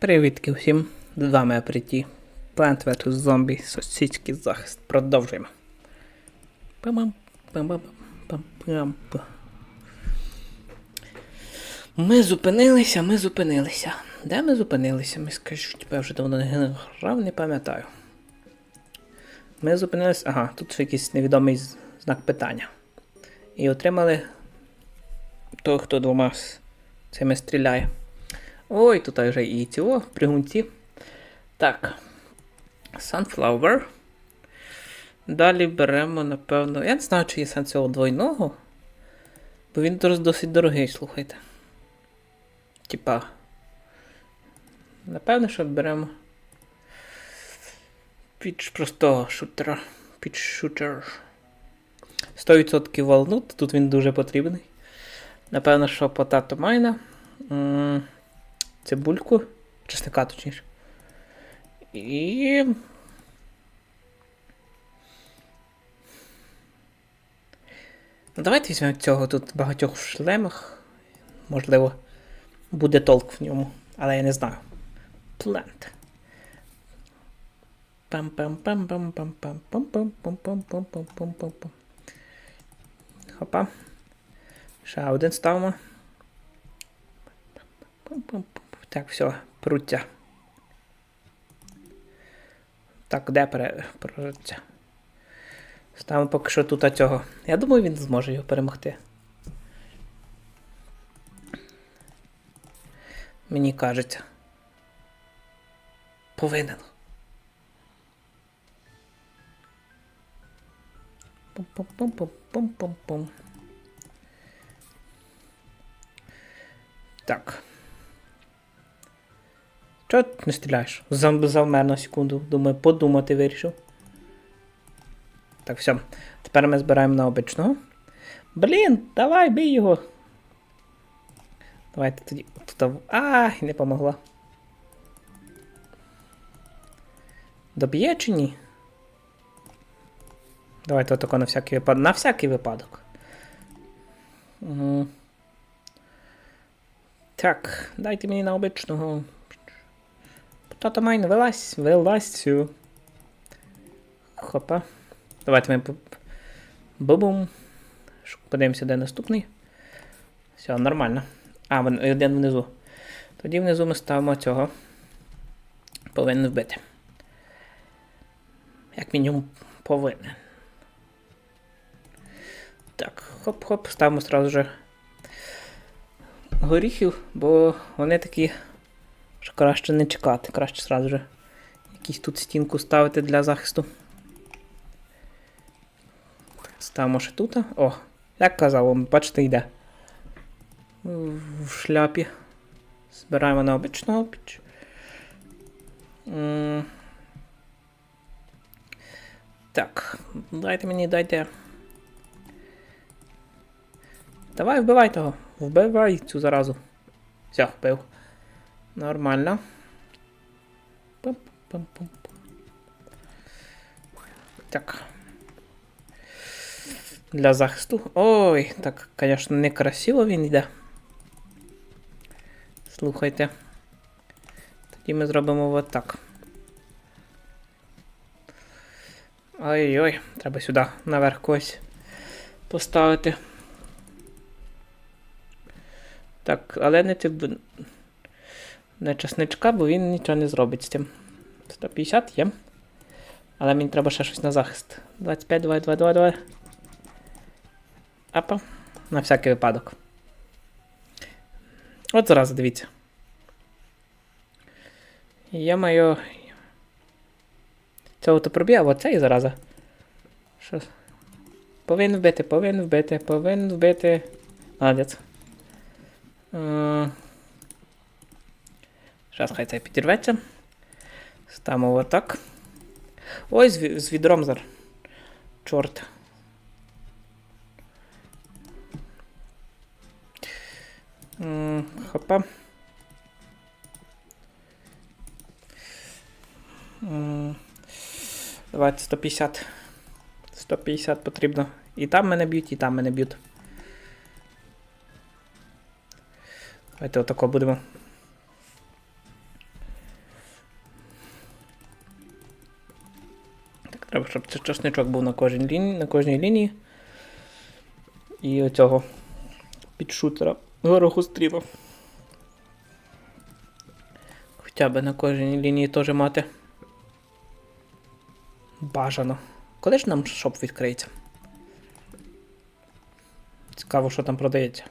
Привітки всім, з вами Апреті. Plant vs. Zombie, сусідський захист. Продовжуємо. Ми зупинилися, ми зупинилися. Де ми зупинилися? Ми скажу, тебе вже давно не грав, не пам'ятаю. Ми зупинилися. Ага, тут ще якийсь невідомий знак питання. І отримали той, хто двома цими стріляє. Ой, тут вже і цього, пригунці. Так. Sunflower. Далі беремо, напевно. Я не знаю, чи є сенс цього двойного. Бо він досить дорогий, слухайте. Типа. Напевно, що беремо. Піч простого шутера. Піч шутер. 100% валнут, тут він дуже потрібний. Напевно, що потато майна. Цибульку. Чесника, точніше. І. Ну, давайте візьмемо цього тут багатьох шлемах. Можливо, буде толк в ньому, але я не знаю. Plant. пам пам пам пам пам пам пам пам пам пам пам пам пам пам пам Хопа. Ще один ставимо. Пам-пам-пам. Так, все, пруття. Так, де пере... пруття? Ставимо поки що тут цього. Я думаю, він зможе його перемогти. Мені кажеться. Повинен. Пум-пум-пум-пум-пум-пум. Так. Чого ти не стріляєш? Завмер на секунду. Думаю, подумати вирішив. Так, все. Тепер ми збираємо на обичного. Блін, давай, бій його. Давайте тоді. Тут... А, не помогла. Доб'є чи ні? Давайте отако на всякий випадок. На всякий випадок. Угу. Так, дайте мені на обичного. Тато майн, вилазь, вилазь цю. Хопа. Давайте ми. бу- Подивимося, де наступний. Все, нормально. А, один внизу. Тоді внизу ми ставимо цього. Повинен вбити. Як мінімум повинен. Так, хоп-хоп, ставимо сразу же горіхів, бо вони такі, що краще не чекати, краще сразу же якусь тут стінку ставити для захисту. Ставимо ще тут. О, як казав, он, бачите, йде. В шляпі. Збираємо на обичного піч. Так, дайте мені, дайте. Давай, вбивай того. Вбивай цю заразу. Все, вбив. Нормально. Так. Для захисту. Ой, так, звісно, некрасиво він йде. Слухайте. Тоді ми зробимо от так. Ой-ой, треба сюди наверх когось поставити. Так, але не циб... не часничка, бо він нічого не зробить з цим. 150 є. Але мені треба ще щось на захист. 25, 2, 2, 2, 2. Апа. На всякий випадок. От зараз дивіться. Я маю. Цього то проб'є, а оцей зараза. Що? Повинен вбити, повинен вбити, повинен вбити. Молодець. Зараз хай це підірветься. Ставимо отак. Ой, з, відром зараз. Чорт. Хопа. Давайте 150. 150 потрібно. І там мене б'ють, і там мене б'ють. Давайте отако будемо. Щоб це часничок був на кожній лінії, на кожній лінії. І оцього підшутера горохостріла. Хоча б на кожній лінії теж мати. Бажано. Коли ж нам шоп відкриється? Цікаво, що там продається.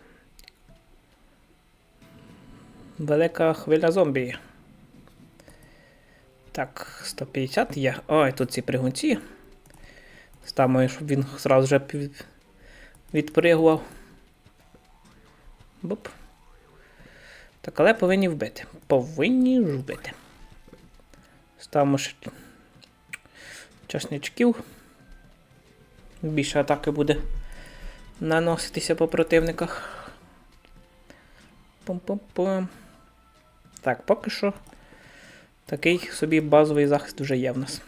Велика хвиля зомбі. Так, 150 є. Ой, тут ці пригунці. Ставимо, щоб він зразу вже відпригував. Буп. Так, але повинні вбити. Повинні ж вбити. Ставимо ще часничків. Більше атаки буде наноситися по противниках. Пум-пум-пум. Так, поки що такий собі базовий захист вже є в нас.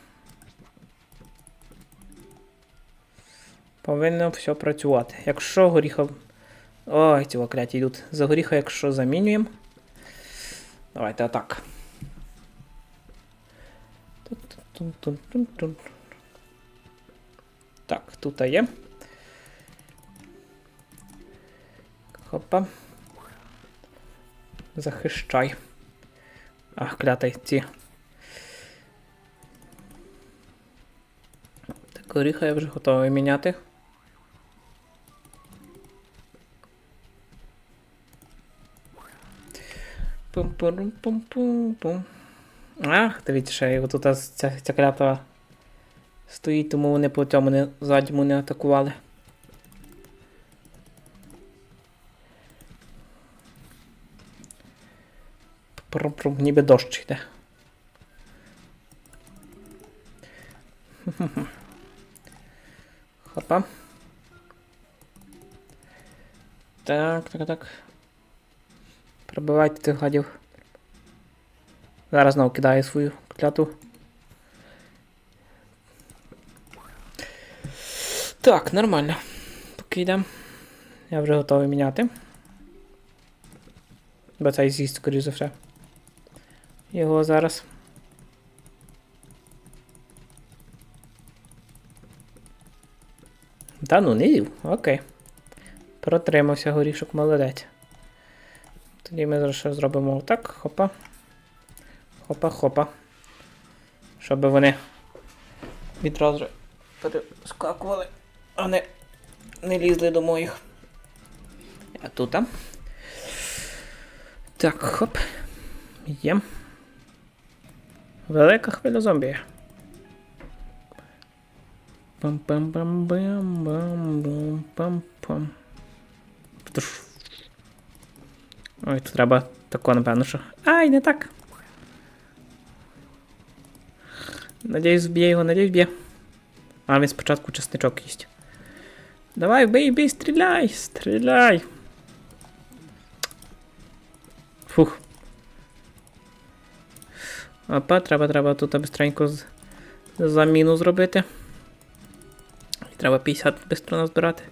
Повинно все працювати. Якщо горіха. Ой, ці окляті йдуть. За горіха, якщо замінюємо. Давайте атак. Так, тут є. Хопа. Захищай. Ах, клятай ці. Так, горіха я вже готовий міняти. Пум-пум-пум-пум-пум. Ах, дивіться, ще його тут ця, ця клята стоїть, тому вони по цьому не, задньому не атакували. Прум-прум, ніби дощ йде. Хопа. Так, так, так. Пробивайте тих гадів. Зараз знову кидаю свою кляту. Так, нормально. Поки йдемо. Я вже готовий міняти. Бо цей з'їсть, скоріш за все. Його зараз. Та ну не. Окей. Протримався горішок, молодець. Тоді ми зараз зробимо отак. Хопа. Хопа-хопа. Щоб вони відразу перескакували, а не, не лізли до моїх. А тут. Так, хоп. Є. Велика хвиля зомбі. Пам-пам-пам-бам-бам-пам-пам. Птуш. Ой, тут треба тако, напевно, що. Ай, не так. Надіюсь, вб'є його, надіюсь, вб'є. А, він спочатку чесничок їсть. Давай, бий, бий, стріляй, стріляй. Фух. Опа, треба, треба тут бистренько заміну зробити. І треба 50 швидко назбирати.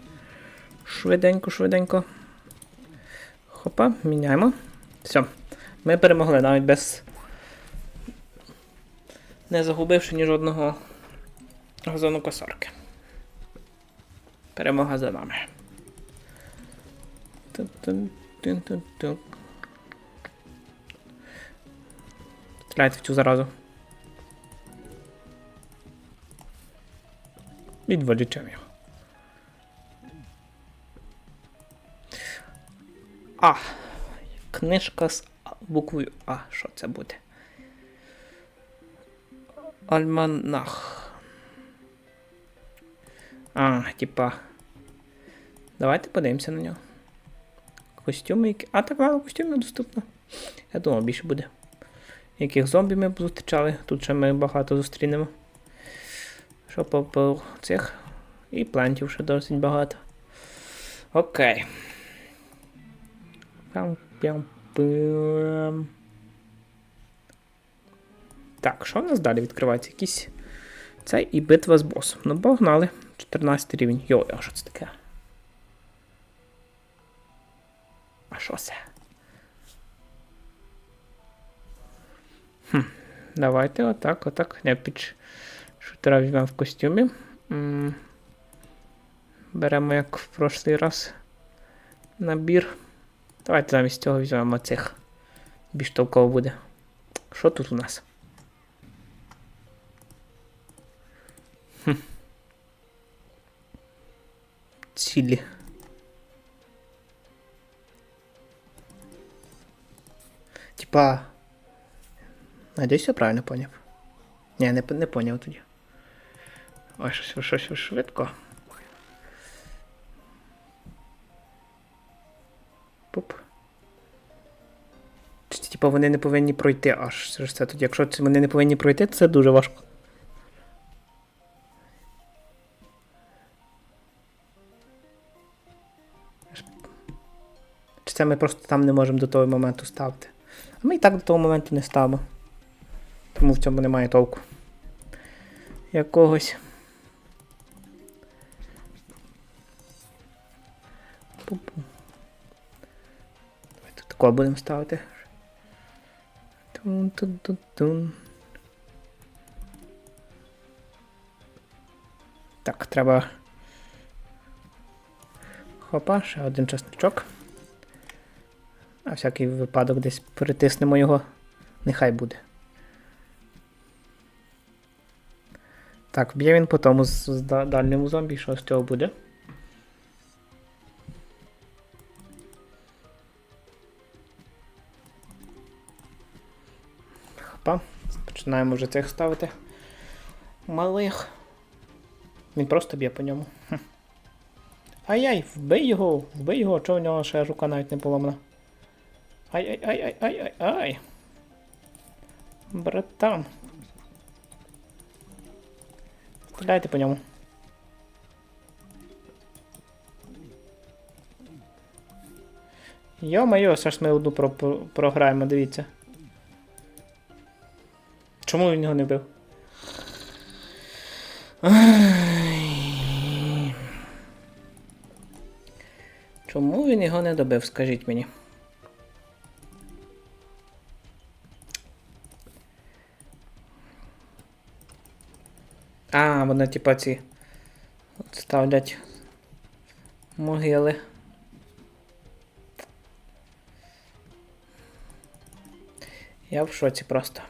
Швиденько, швиденько. Хопа, міняємо. Все. Ми перемогли навіть без. Не загубивши ні жодного газону косарки. Перемога за нами. Стріляйте в цю заразу. Відволічемо його. А. Книжка з буквою А. Що це буде? Альманах. А, типа. Давайте подивимося на нього. Костюми. А, так мало костюмів доступно. Я думав, більше буде. Яких зомбі ми зустрічали. Тут ще ми багато зустрінемо. Що по, по цих. І плантів ще досить багато. Окей. Пам-пам-пам. Так, що в нас далі відкривається? Якісь. Це і битва з босом. Ну, погнали. 14 рівень. Йо, а що це таке? А що це? Хм, Давайте отак, отак. Не піч. Шутера візьмемо в костюмі. М, Беремо як в прошлий раз набір. Давайте замість цього візьмемо цих. Більш толково буде. Що тут у нас? Хм. Цілі. Типа. Надіюсь, я правильно поняв. Ні, не, не поняв тоді. Ой, щось, щось швидко. Пуп. Типа вони не повинні пройти аж через це тоді. Якщо це вони не повинні пройти, то це дуже важко. Чи це ми просто там не можемо до того моменту ставити? А ми і так до того моменту не ставимо. Тому в цьому немає толку. Якогось. Давайте такого будемо ставити. Тун-тун-тун-тун. Так, треба. Хопа, ще один часничок. На всякий випадок десь перетиснемо його. Нехай буде. Так, б'є він по тому з, з дальньому зомбі, що з цього буде. Хопа. Починаємо вже цих ставити. Малих. Він просто б'є по ньому. Хм. Ай-яй, вбий його, вбий його, чого в нього ще рука навіть не поламана. Ай-ай-ай-ай-ай-ай. Братан. Стріляйте по ньому. Йо-моє, все ж ми одну про про- програємо, дивіться. Чому він його не бив? Чому він його не добив, скажіть мені? А, вони типа ці ставлять могили. Я в шоці просто.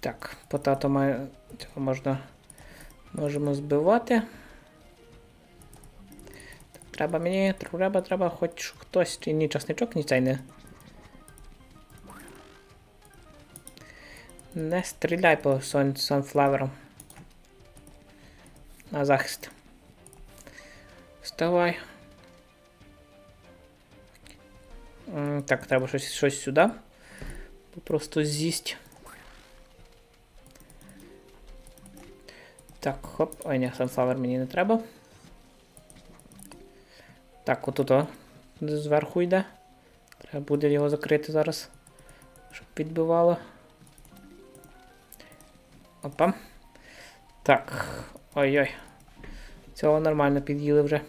Так, потато має. Цього можна. Можемо збивати. Треба мені, треба, треба, хоч хтось, ні часничок, ні цей не. Не стріляй по сон, сонфлаверу. На захист. Вставай. Так, треба щось, щось сюди. Просто з'їсть. Так, хоп. Ой, ні, sunflower мені не треба. Так, отут о, зверху йде. Треба буде його закрити зараз, щоб підбивало. Опа. Так. Ой-ой. Цього нормально під'їли вже.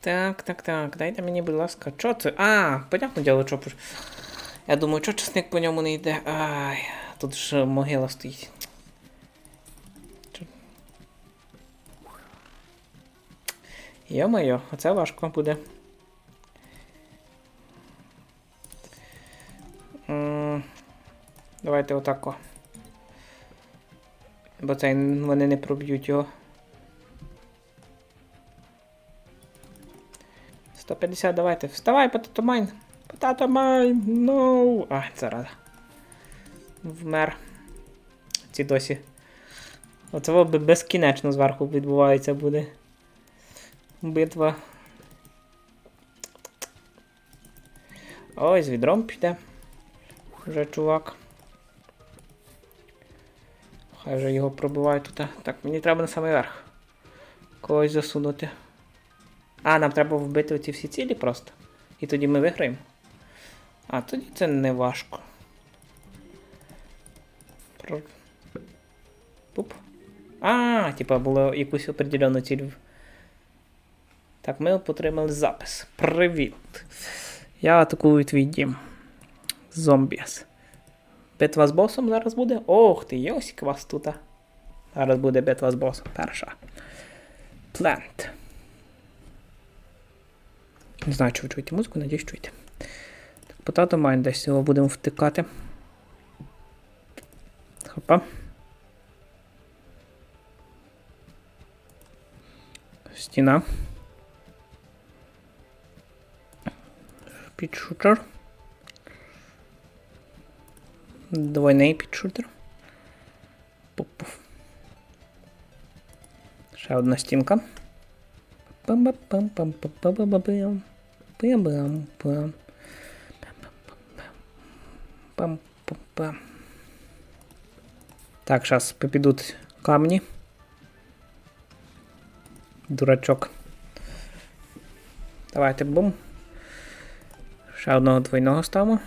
Так, так, так. Дайте мені, будь ласка, що це? А, понятно діло, що. Я думаю, що часник по ньому не йде. Ай, тут ж могила стоїть. Йо-моє, оце важко буде. Давайте отако. Бо це вони не проб'ють його. 150, давайте. Вставай, Потато Майн! Потато Майн! Ну! А, зараза. Вмер. Ці досі. Оце безкінечно зверху відбувається буде. Битва. Ой, з відром піде. Вже чувак. Хай вже його пробивають тут. Так, мені треба на самий верх. Когось засунути. А, нам треба вбити оці всі цілі просто. І тоді ми виграємо. А, тоді це не важко. Пуп. А, типа було якусь определену ціль. Так, ми отримали запис. Привіт. Я атакую твій дім. Зомбіс. Битва з босом зараз буде. Ох ти, Йосик вас тут. Зараз буде битва з босом. Перша. Плент. Не знаю, чи ви чуєте музику, надіюсь, чуєте. Potato Mine десь його будемо втикати. Хопа. Стіна. Підшутер. Двойний підшутер. Пуп-пуф. Ще одна стінка. Так, зараз підуть камні. Дурачок. Давайте бум. Ще одного двойного ставимо.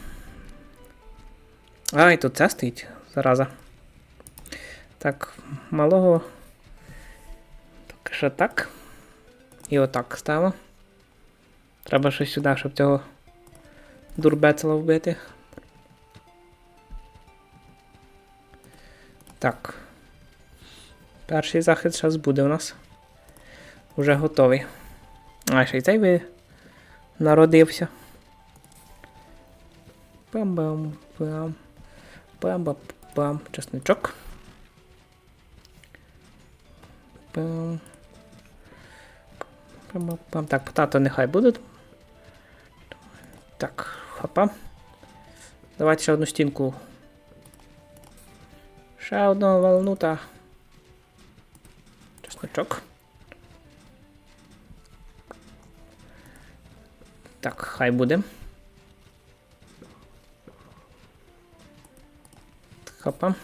А, і тут це стоїть, зараза. Так, малого. Поки що так. І отак ставимо. Треба щось сюди, щоб цього дурбецела вбити. Так. Перший захід зараз буде у нас. Уже готовий. А, ще й цей ви народився. Пам-бам-пам. Пам-бам-пам. Чесничок. Пам. Пам-пам. Так, потато нехай будуть. Так, хопа. Давайте ще одну стінку. Ще одного валнута. Чесночок. Так, хай буде. Хопа.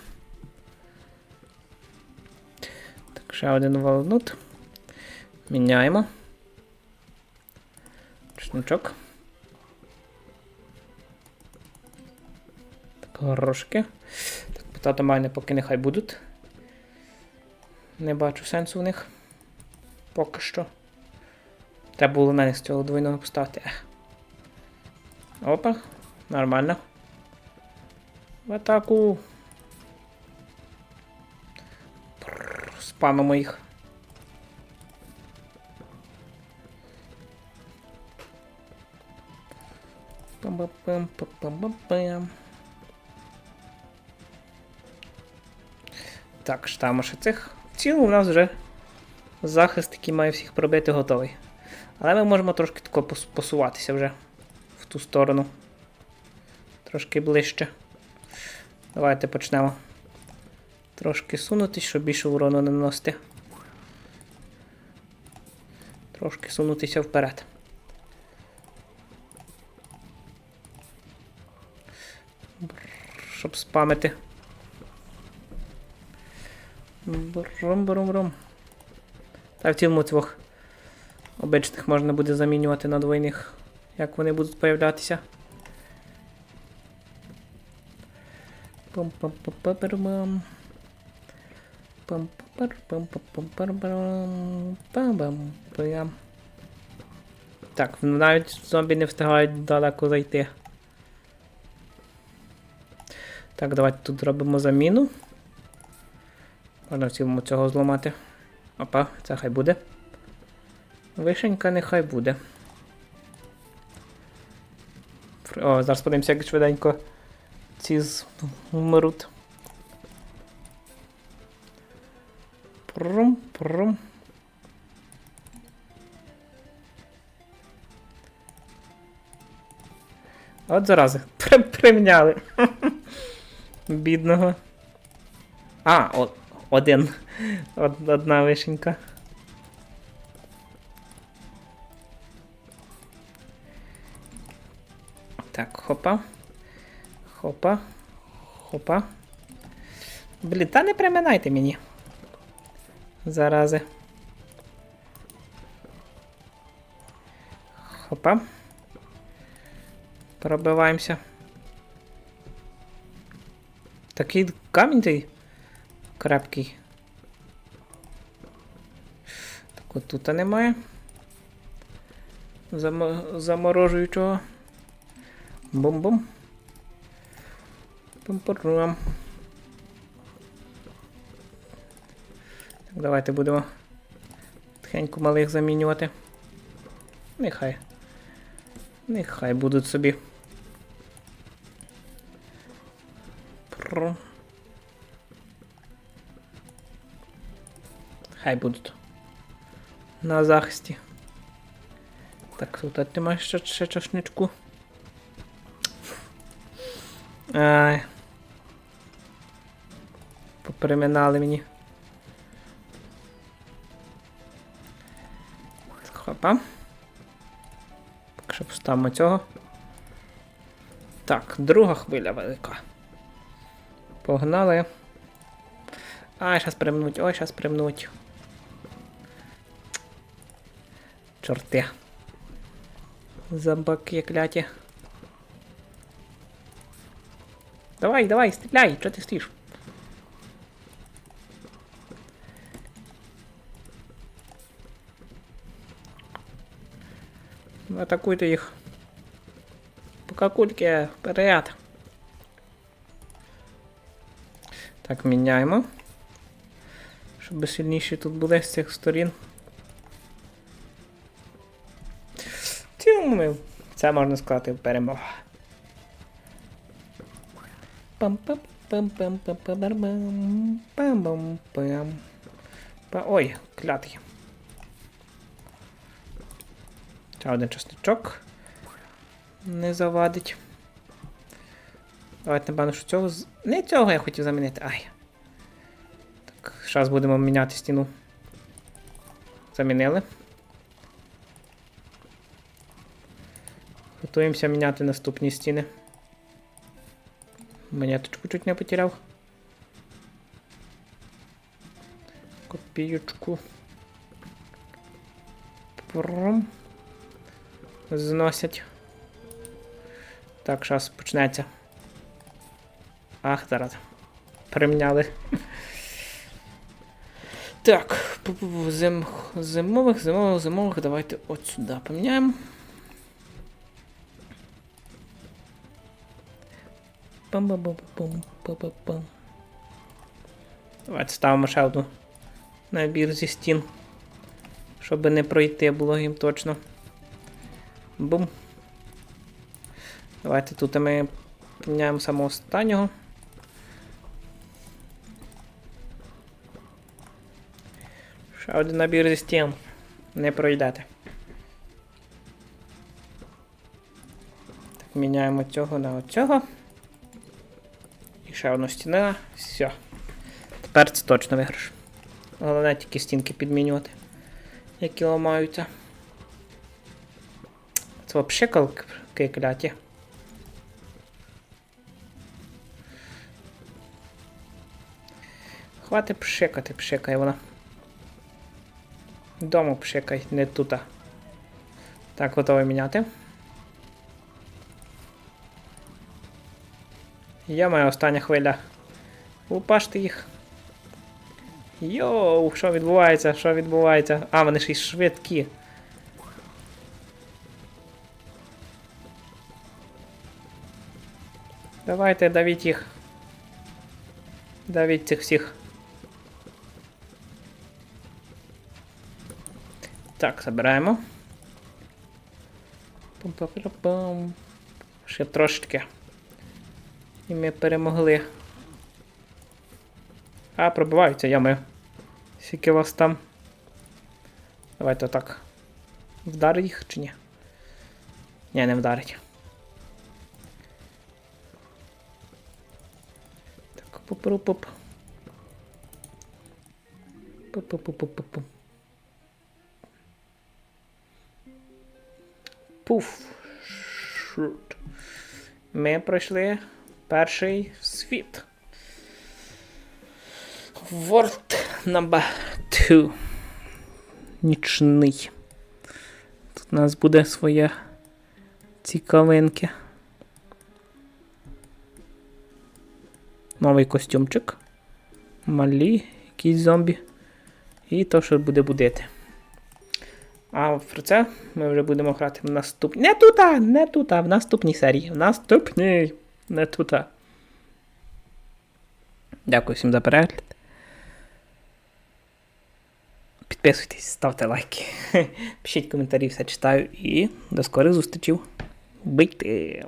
Так, ще один валнут. Міняємо. Чесночок. Так, горошки. Так, питати мене поки нехай будуть. Не бачу сенсу в них. Поки що. Треба було мене з цього двойного поставити. Опа, нормально. В атаку. Спамимо їх. Так, штаму ще цих. В цілому у нас вже захист, який має всіх пробити, готовий. Але ми можемо трошки тако посуватися вже в ту сторону. Трошки ближче. Давайте почнемо. Трошки сунутись, щоб більше урону не наносити. Трошки сунутися вперед. Щоб спамити. Брум-брум-брум. Та в цілому цих обичних можна буде замінювати на двойних, як вони будуть появлятися. Пам-пам-пам-пам-пам. Так, навіть зомбі не встигають далеко зайти. Так, давайте тут робимо заміну. Можна в цілому цього зламати. Опа, це хай буде. Вишенька нехай буде. О, зараз подивимося, як швиденько ці з- вмруть. Прум, прум. От зарази. При- Примняли. Бідного. А, один. Од- Одна вишенька. Так, хопа. Хопа. Хопа. Блін, та не приминайте мені. Зарази. Хопа. Пробиваємося. Такий камінь той крепкий. Так от тут немає. Замо- заморожуючого. Бум-бум. Пум-пурам. Так, давайте будемо тихенько малих замінювати. Нехай. Нехай будуть собі. Про. Хай будуть. На захисті. Так, тут ти маєш ще, ще чашничку. Ай. Попереминали мені. Хопа. Поки що поставимо цього. Так, друга хвиля велика. Погнали. Ай, щас примнуть, ой, щас примнуть. Чорти. Зомбаки кляті. Давай, давай, стріляй, чого ти стоїш? Атакуйте їх. Пока кульки, вперед. Так, міняємо. Щоб сильніші тут були з цих сторін. Тюм, це можна сказати перемога. пам пам пам Ще один часничок. Не завадить. Давайте, напевно, що цього. Не цього я хотів замінити. Ай. Так, зараз будемо міняти стіну. Замінили. Готуємося міняти наступні стіни. Монеточку чуть не потеряв. Копіючку. Пром. Зносять. Так, зараз почнеться. Ах, зараз. Примняли. Так, зим... зимових, зимових, зимових. Давайте от сюди поміняємо. Пам-пам-пам-пам-пам-пам. Давайте ставимо ще одну набір зі стін. Щоб не пройти було їм точно. Бум. Давайте тут ми поміняємо самого останнього. Ще один набір зі стін. Не пройдете. Так, міняємо цього на оцього. І ще одну стіну. Все. Тепер це точно виграш. Головне тільки стінки підмінювати, які ламаються. Взагалі калки кляті. Хвати пшикати, пшикає вона. Дому пшикай, не тута. Так, готовий міняти. Я моя остання хвиля. Лупаште їх. Йоу, що відбувається? Що відбувається? А, вони ж і швидкі. Давайте давіть їх. Давіть цих всіх. Так, забираємо. Пум-пам-пам-пам. Ще трошечки. І ми перемогли. А, пробиваються ями. Скільки вас там. Давайте отак. Вдар їх чи ні? Ні, не вдарить. Так, пуп-пуп-пуп. Пуп-пуп-пуп-пуп-пуп. Пуф. Шут. Ми пройшли перший світ. World number 2. Нічний. Тут у нас буде своє цікавинки. Новий костюмчик. Малі, якісь зомбі. І то, що буде будити. А про це ми вже будемо грати в наступній. Не тута! Не тута, в наступній серії. В наступній. Не тута. Дякую всім за перегляд. Підписуйтесь, ставте лайки. Пишіть коментарі, все читаю і до скорих зустрічей. Бийте.